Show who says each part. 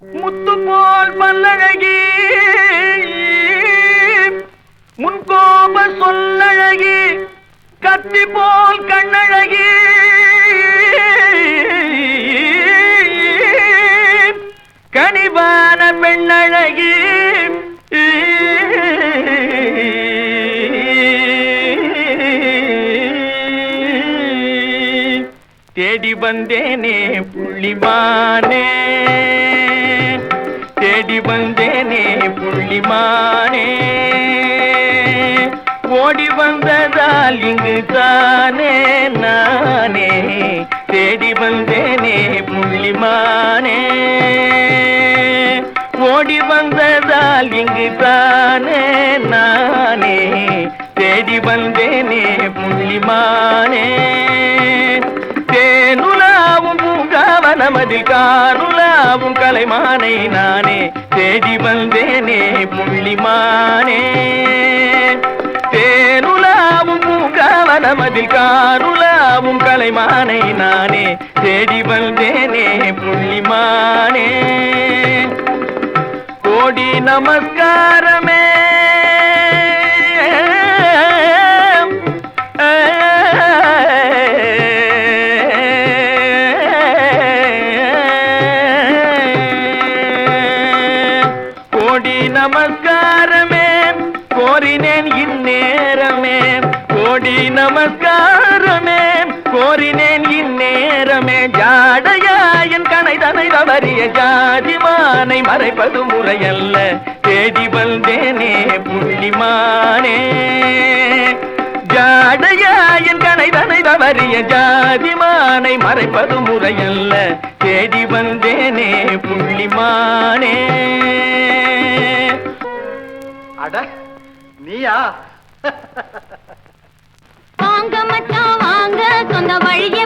Speaker 1: முத்து போல் பல்லழகி முன்கோப சொல்லழகி. கத்தி போல் கண்ணழகி. கனிவான பெண்ணழகி. தேடி வந்தேனே புள்ளிமானே. ஓடி வந்ததால் இங்கு தானே நானே. தேடி வந்தேனே புள்ளிமானே. ஓடி வந்ததால் இங்கு தானே நானே. தேடி வந்தேனே புள்ளிமானே. தேனுலாவும் பூங்காவனமதில் காருலாவும் கலைமானை நானே. தேடி வந்தேனே புள்ளிமானே. பூங்காவனமதில் காருலாவும் கலைமானை நானே. தேடி வந்தேனே புள்ளிமானே. கோடி நமஸ்காரமே. கோடி நமஸ்காரமே. கோரினேன் இந்நேரமே. கோடி நமஸ்காரமே கோரினேன் இந்நேரமே. ஜாடையா என் கனை தனை தவறிய ஜாதிமானை மறைப்பது முறையல்ல. தேடி வந்தேனே புள்ளிமானே ஜாடையா என் கனை தனை தவறிய ஜாதிமானை மறைப்பது முறையல்ல. தேடி வந்தேனே புள்ளிமானே
Speaker 2: அட நீயா?
Speaker 3: வாங்க வாங்க சொந்த வழிய